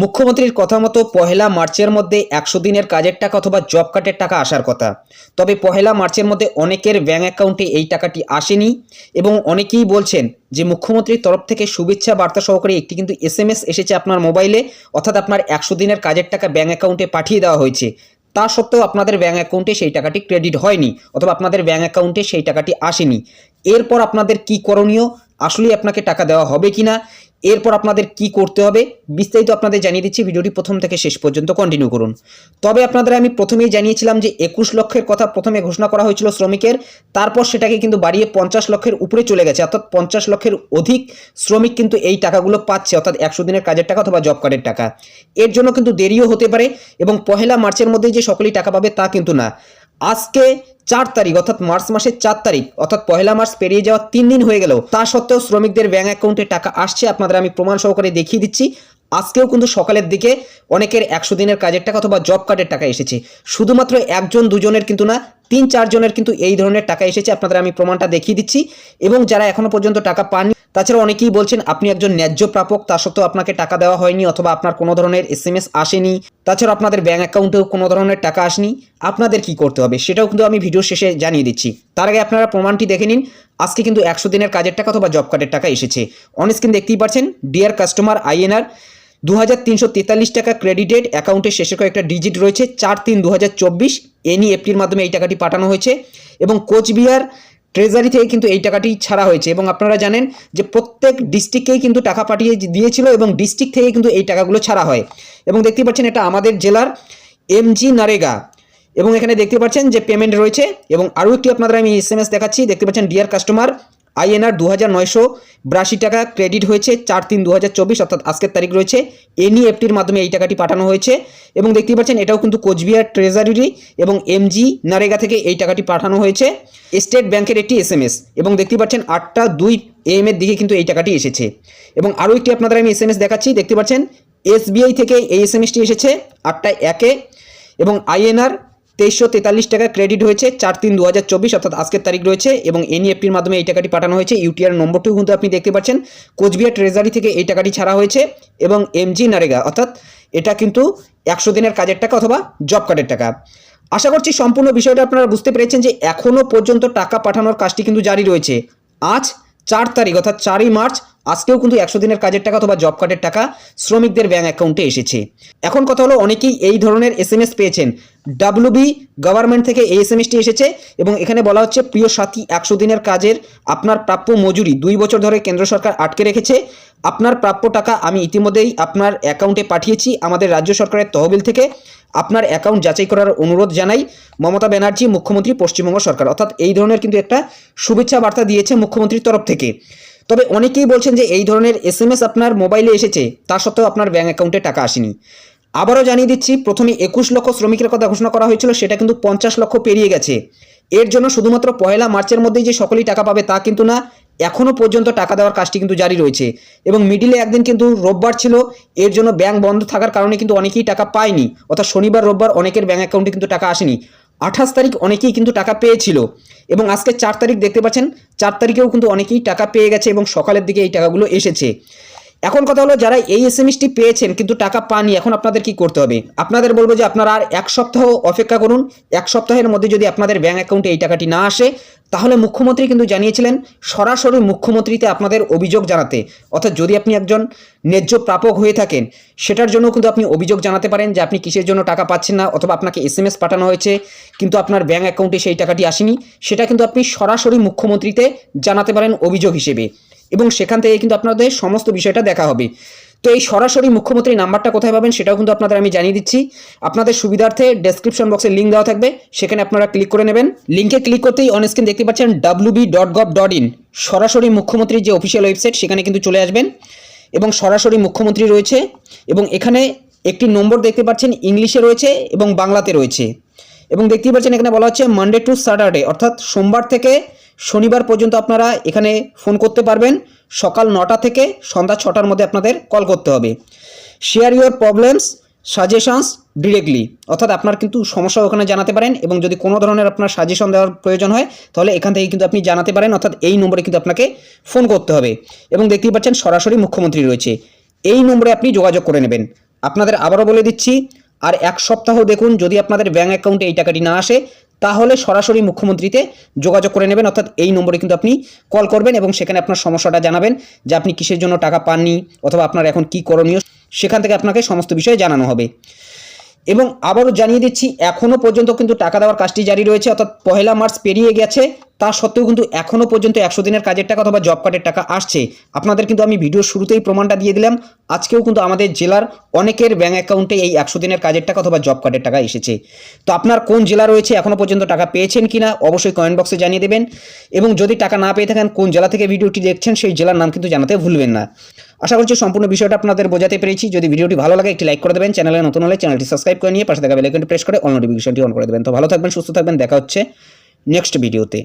মুখ্যমন্ত্রীর কথা মতো পহেলা মার্চের মধ্যে একশো দিনের কাজের টাকা অথবা জব কার্ডের টাকা আসার কথা। তবে পহেলা মার্চের মধ্যে অনেকের ব্যাঙ্ক অ্যাকাউন্টে এই টাকাটি আসেনি এবং অনেকেই বলছেন যে মুখ্যমন্ত্রীর তরফ থেকে শুভেচ্ছা বার্তা সহকারে একটি কিন্তু এস এসেছে আপনার মোবাইলে অর্থাৎ আপনার একশো দিনের কাজের টাকা ব্যাঙ্ক অ্যাকাউন্টে পাঠিয়ে দেওয়া হয়েছে। তা সত্ত্বেও আপনাদের ব্যাঙ্ক অ্যাকাউন্টে সেই টাকাটি ক্রেডিট হয়নি অথবা আপনাদের ব্যাঙ্ক অ্যাকাউন্টে সেই টাকাটি আসেনি। এরপর আপনাদের কি করণীয়? আসলেই আপনাকে টাকা দেওয়া হবে কি না এরপর আপনাদের কি করতে হবে, বিস্তারিত আপনাদের জানিয়ে দিচ্ছি, ভিডিওটি প্রথম থেকে শেষ পর্যন্ত কন্টিনিউ করুন। তবে আপনাদের আমি প্রথমেই জানিয়েছিলাম যে একুশ লক্ষের কথা প্রথমে ঘোষণা করা হয়েছিল শ্রমিকের, তারপর সেটাকে কিন্তু বাড়িয়ে পঞ্চাশ লক্ষের উপরে চলে গেছে। অর্থাৎ পঞ্চাশ লক্ষের অধিক শ্রমিক কিন্তু এই টাকাগুলো পাচ্ছে, অর্থাৎ একশো দিনের কাজের টাকা অথবা জব কার্ডের টাকা। এর জন্য কিন্তু দেরিও হতে পারে এবং পহেলা মার্চের মধ্যে যে সকলেই টাকা পাবে তা কিন্তু না। আজকে চার তারিখ, অর্থাৎ মার্চ মাসের চার তারিখ, অর্থাৎ পহেলা মার্চ পেরিয়ে যাওয়ার তিন দিন হয়ে গেল। তা সত্ত্বেও শ্রমিকদের ব্যাঙ্ক অ্যাকাউন্টে টাকা আসছে, আপনাদের আমি প্রমাণ সহকারে দেখিয়ে দিচ্ছি। আজকেও কিন্তু সকালের দিকে অনেকের একশো দিনের কাজের টাকা অথবা জব কার্ডের টাকা এসেছে। শুধুমাত্র একজন, দুজনের কিন্তু না তিন চারজনের কিন্তু এই ধরনের টাকা এসেছে, আপনাদের আমি প্রমাণটা দেখিয়ে দিচ্ছি। এবং যারা এখনও পর্যন্ত টাকা পাননি তাছাড়া অনেকেই বলছেন, আপনি একজন ন্যায্য প্রাপক, তা সত্ত্বেও আপনাকে টাকা দেওয়া হয়নি অথবা আপনার কোনো ধরনের এস এম এস আসেনি। তাছাড়া আপনাদের ব্যাঙ্ক অ্যাকাউন্টেও কোনো ধরনের টাকা আসেনি। আপনাদের কি করতে হবে? সেটাও কিন্তু আমি ভিডিও শেষে জানিয়ে দিচ্ছি। তার আগে আপনারা প্রমাণটি দেখে নিন, আজকে কিন্তু একশো দিনের কাজের টাকা অথবা জব কার্ডের টাকা এসেছে। অনেক অনস্ক্রিন দেখতেই পাচ্ছেন ডিয়ার কাস্টমার আইএনআর দু টাকা ক্রেডিটেড অ্যাকাউন্টের শেষে কয়েকটা ডিজিট রয়েছে, চার তিন দু এনইএফটির মাধ্যমে এই টাকাটি পাঠানো হয়েছে এবং কোচবিহার ট্রেজারি থেকে কিন্তু এই টাকাটি ছাড়া হয়েছে এবং আপনারা জানেন যে প্রত্যেক ডিস্ট্রিক্টেই কিন্তু টাকা পাঠিয়ে দিয়েছিল এবং ডিস্ট্রিক্ট থেকে কিন্তু এই টাকাগুলো ছাড়া হয় এবং দেখতে পাচ্ছেন এটা আমাদের জেলার এমজি নারেগা এবং এখানে দেখতে পাচ্ছেন যে পেমেন্ট রয়েছে এবং আরও একটি আপনাদের আমি এস দেখাচ্ছি, দেখতে পাচ্ছেন ডিয়ার কাস্টমার আইএনআর দু হাজার নয়শো বিরাশি টাকা ক্রেডিট হয়েছে, চার তিন দু হাজার চব্বিশ, অর্থাৎ আজকের তারিখ রয়েছে। এনইএফটির মাধ্যমে এই টাকাটি পাঠানো হয়েছে এবং দেখতেই পাচ্ছেন এটাও কিন্তু কোচবিহার ট্রেজারি এবং এমজি নারেগা থেকে এই টাকাটি পাঠানো হয়েছে। স্টেট ব্যাংকের একটি এস এম এস এবং দেখতেই পাচ্ছেন আটটা দুই এম এর দিকে কিন্তু এই টাকাটি এসেছে। এবং আরও একটি আপনাদের আমি এস দেখাচ্ছি, দেখতে পাচ্ছেন এসবিআই থেকে এই এস এসটি এসেছে আটটা একে এবং আইএনআর তেইশশো তেতাল্লিশ টাকা ক্রেডিট হয়েছে চার তিন দু হাজার চব্বিশ, অর্থাৎ আজকের তারিখ রয়েছে এবং এনইএফটির মাধ্যমে এই টাকাটি পাঠানো হয়েছে। ইউটিআর নম্বরটিও কিন্তু আপনি দেখতে পাচ্ছেন। কোচবিহার ট্রেজারি থেকে এই টাকাটি ছাড়া হয়েছে এবং এমজি নারেগা অর্থাৎ এটা কিন্তু একশো দিনের কাজের টাকা অথবা জব কার্ডের টাকা। আশা করছি সম্পূর্ণ বিষয়টা আপনারা বুঝতে পেরেছেন যে এখনও পর্যন্ত টাকা পাঠানোর কাজটি কিন্তু জারি রয়েছে। আজ চার তারিখ, অর্থাৎ চারই মার্চ আজকেও কিন্তু একশো দিনের কাজের টাকা অথবা জব কার্ডের টাকা শ্রমিকদের ব্যাঙ্ক অ্যাকাউন্টে এসেছে। এখন কথা হলো অনেকেই এই ধরনের এস এম এস পেয়েছেন ডাব্লিউবি গভর্নমেন্ট থেকে এই এস এম এসটি এসেছে এবং এখানে বলা হচ্ছে, প্রিয় সাথী, একশো দিনের কাজের আপনার প্রাপ্য মজুরি দুই বছর ধরে কেন্দ্র সরকার আটকে রেখেছে। আপনার প্রাপ্য টাকা আমি ইতিমধ্যেই আপনার অ্যাকাউন্টে পাঠিয়েছি আমাদের রাজ্য সরকারের তহবিল থেকে। আপনার অ্যাকাউন্ট যাচাই করার অনুরোধ জানাই। মমতা ব্যানার্জি, মুখ্যমন্ত্রী, পশ্চিমবঙ্গ সরকার। অর্থাৎ এই ধরনের কিন্তু একটা শুভেচ্ছা বার্তা দিয়েছে মুখ্যমন্ত্রীর তরফ থেকে। তবে অনেকেই বলছেন যে এই ধরনের এস আপনার মোবাইলে এসেছে, তা সত্ত্বেও আপনার ব্যাঙ্ক অ্যাকাউন্টে টাকা আসেনি। আবারও জানিয়ে দিচ্ছি, প্রথমে একুশ লক্ষ শ্রমিকের কথা ঘোষণা করা হয়েছিল, সেটা কিন্তু পঞ্চাশ লক্ষ পেরিয়ে গেছে। এর জন্য শুধুমাত্র পয়লা মার্চের মধ্যেই যে সকলেই টাকা পাবে তা কিন্তু না, এখনও পর্যন্ত টাকা দেওয়ার কাজটি কিন্তু জারি রয়েছে। এবং মিডিলে একদিন কিন্তু রোববার ছিল, এর জন্য ব্যাংক বন্ধ থাকার কারণে কিন্তু অনেকেই টাকা পায়নি। অর্থাৎ শনিবার, রোববার অনেকের ব্যাঙ্ক অ্যাকাউন্টে কিন্তু টাকা আসেনি। আঠাশ তারিখ অনেকেই কিন্তু টাকা পেয়েছিল এবং আজকে চার তারিখ দেখতে পাচ্ছেন, চার তারিখেও কিন্তু অনেকেই টাকা পেয়ে গেছে এবং সকালের দিকে এই টাকাগুলো এসেছে। এখন কথা হলো যারা এই এস এম এসটি পেয়েছেন কিন্তু টাকা পাননি, এখন আপনাদের কি করতে হবে? আপনাদের বলব যে আপনারা আর এক সপ্তাহ অপেক্ষা করুন। এক সপ্তাহের মধ্যে যদি আপনাদের ব্যাঙ্ক অ্যাকাউন্টে এই টাকাটি না আসে, তাহলে মুখ্যমন্ত্রী কিন্তু জানিয়েছিলেন, সরাসরি মুখ্যমন্ত্রীতে আপনাদের অভিযোগ জানাতে। অর্থাৎ যদি আপনি একজন ন্যায্য প্রাপক হয়ে থাকেন, সেটার জন্য কিন্তু আপনি অভিযোগ জানাতে পারেন যে আপনি কিসের জন্য টাকা পাচ্ছেন না অথবা আপনাকে এস পাঠানো হয়েছে, কিন্তু আপনার ব্যাঙ্ক অ্যাকাউন্টে সেই টাকাটি আসেনি, সেটা কিন্তু আপনি সরাসরি মুখ্যমন্ত্রীতে জানাতে পারেন অভিযোগ হিসেবে। এবং সেখান থেকে কিন্তু আপনাদের সমস্ত বিষয়টা দেখা হবে। তো এই সরাসরি মুখ্যমন্ত্রী নাম্বারটা কোথায় পাবেন সেটাও কিন্তু আপনাদের আমি জানিয়ে দিচ্ছি। আপনাদের সুবিধার্থে ডেসক্রিপশন বক্সে লিঙ্ক দেওয়া থাকবে, সেখানে আপনারা ক্লিক করে নেবেন। লিঙ্কে ক্লিক করতেই অন স্ক্রিন দেখতে পাচ্ছেন WB dot gov dot in সরাসরি মুখ্যমন্ত্রীর যে অফিসিয়াল ওয়েবসাইট সেখানে কিন্তু চলে আসবেন এবং সরাসরি মুখ্যমন্ত্রী রয়েছে এবং এখানে একটি নম্বর দেখতে পাচ্ছেন, ইংলিশে রয়েছে এবং বাংলাতে রয়েছে। এবং দেখতেই পাচ্ছেন এখানে বলা হচ্ছে মানডে টু স্যাটারডে অর্থাৎ সোমবার থেকে শনিবার পর্যন্ত আপনারা এখানে ফোন করতে পারবেন। সকাল নটা থেকে সন্ধ্যা ছটার মধ্যে আপনাদের কল করতে হবে। Share your problems suggestions directly অর্থাৎ আপনার কিন্তু সমস্যা ওখানে জানাতে পারেন এবং যদি কোনো ধরনের আপনার সাজেশন দেওয়ার প্রয়োজন হয়, তাহলে এখান থেকে কিন্তু আপনি জানাতে পারেন। অর্থাৎ এই নম্বরে কিন্তু আপনাকে ফোন করতে হবে। এবং দেখতেই পাচ্ছেন সরাসরি মুখ্যমন্ত্রী রয়েছে। এই নম্বরে আপনি যোগাযোগ করে নেবেন। আপনাদের আবারও বলে দিচ্ছি, আর এক সপ্তাহ দেখুন, যদি আপনাদের ব্যাঙ্ক অ্যাকাউন্টে এই টাকাটি না আসে তাহলে সরাসরি মুখ্যমন্ত্রীতে যোগাযোগ করে নেবেন। অর্থাৎ এই নম্বরে কিন্তু আপনি কল করবেন এবং সেখানে আপনার সমস্যাটা জানাবেন যে আপনি কিসের জন্য টাকা পাননি অথবা আপনার এখন কি করণীয়, সেখান থেকে আপনাকে সমস্ত বিষয়ে জানানো হবে। এবং আবারও জানিয়ে দিচ্ছি এখনও পর্যন্ত কিন্তু টাকা দেওয়ার কাজটি জারি রয়েছে। অর্থাৎ পহেলা মার্চ পেরিয়ে গেছে। তা সত্ত্বেও কিন্তু এখনও পর্যন্ত একশো দিনের কাজের টাকা অথবা জব কার্ডের টাকা আসছে। আপনাদের কিন্তু আমি ভিডিওর শুরুতেই প্রমাণটা দিয়ে দিলাম। আজকেও কিন্তু আমাদের জেলার অনেকের ব্যাঙ্ক অ্যাকাউন্টে এই একশো দিনের কাজের টাকা অথবা জব কার্ডের টাকা এসেছে। তো আপনার কোন জেলা রয়েছে এখনও পর্যন্ত টাকা পেয়েছেন কি না অবশ্যই কমেন্ট বক্সে জানিয়ে দেবেন। এবং যদি টাকা না পেয়ে থাকেন, কোন জেলা থেকে ভিডিওটি দেখছেন, সেই জেলার নাম কিন্তু জানাতে ভুলবেন না। আশা করছি সম্পূর্ণ বিষয়টা আপনাদের বোঝাতে পেরেছি। যদি ভিডিওটি ভালো লাগে, একটি লাইক করে দেবেন। চ্যানেলে নতুন হলে চ্যানেলটি সাবস্ক্রাইব করে নিয়ে পাশে থাকা বেলাইকনটি প্রেস করে অল নোটিফিকেশনটি অন করে দেবেন। তো ভালো থাকবেন, সুস্থ থাকবেন। দেখা হচ্ছে নেক্সট ভিডিওতে